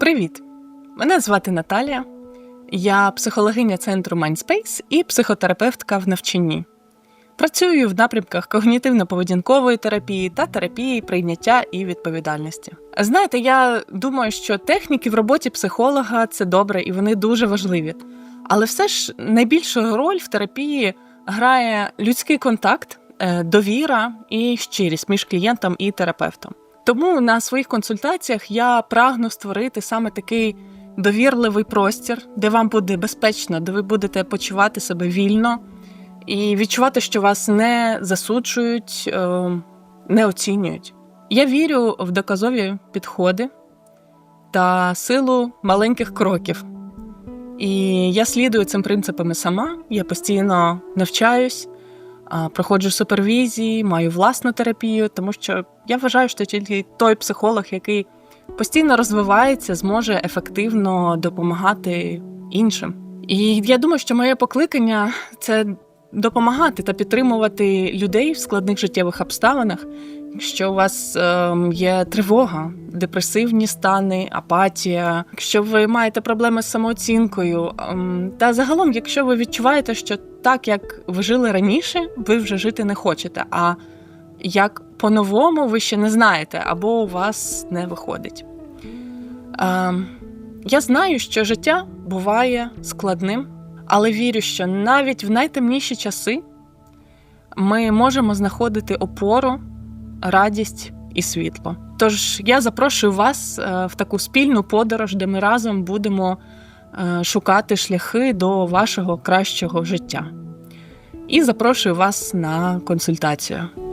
Привіт! Мене звати Наталія. Я психологиня центру Mindspace і психотерапевтка в навчанні. Працюю в напрямках когнітивно-поведінкової терапії та терапії прийняття і відповідальності. Знаєте, я думаю, що техніки в роботі психолога це добре і вони дуже важливі. Але все ж найбільшу роль в терапії грає людський контакт, е, довіра і щирість між клієнтом і терапевтом. Тому на своїх консультаціях я прагну створити саме такий довірливий простір, де вам буде безпечно, де ви будете почувати себе вільно і відчувати, що вас не засуджують, е, не оцінюють. Я вірю в доказові підходи та силу маленьких кроків. І я слідую цим принципами сама. Я постійно навчаюсь, проходжу супервізії, маю власну терапію, тому що я вважаю, що тільки той психолог, який постійно розвивається, зможе ефективно допомагати іншим. І я думаю, що моє покликання це допомагати та підтримувати людей в складних життєвих обставинах. Якщо у вас ем, є тривога, депресивні стани, апатія, якщо ви маєте проблеми з самооцінкою, ем, та загалом, якщо ви відчуваєте, що так як ви жили раніше, ви вже жити не хочете, а як по-новому ви ще не знаєте, або у вас не виходить. Ем, я знаю, що життя буває складним, але вірю, що навіть в найтемніші часи ми можемо знаходити опору, радість і світло. Тож я запрошую вас е, в таку спільну подорож, де ми разом будемо е, шукати шляхи до вашого кращого життя. І запрошую вас на консультацію.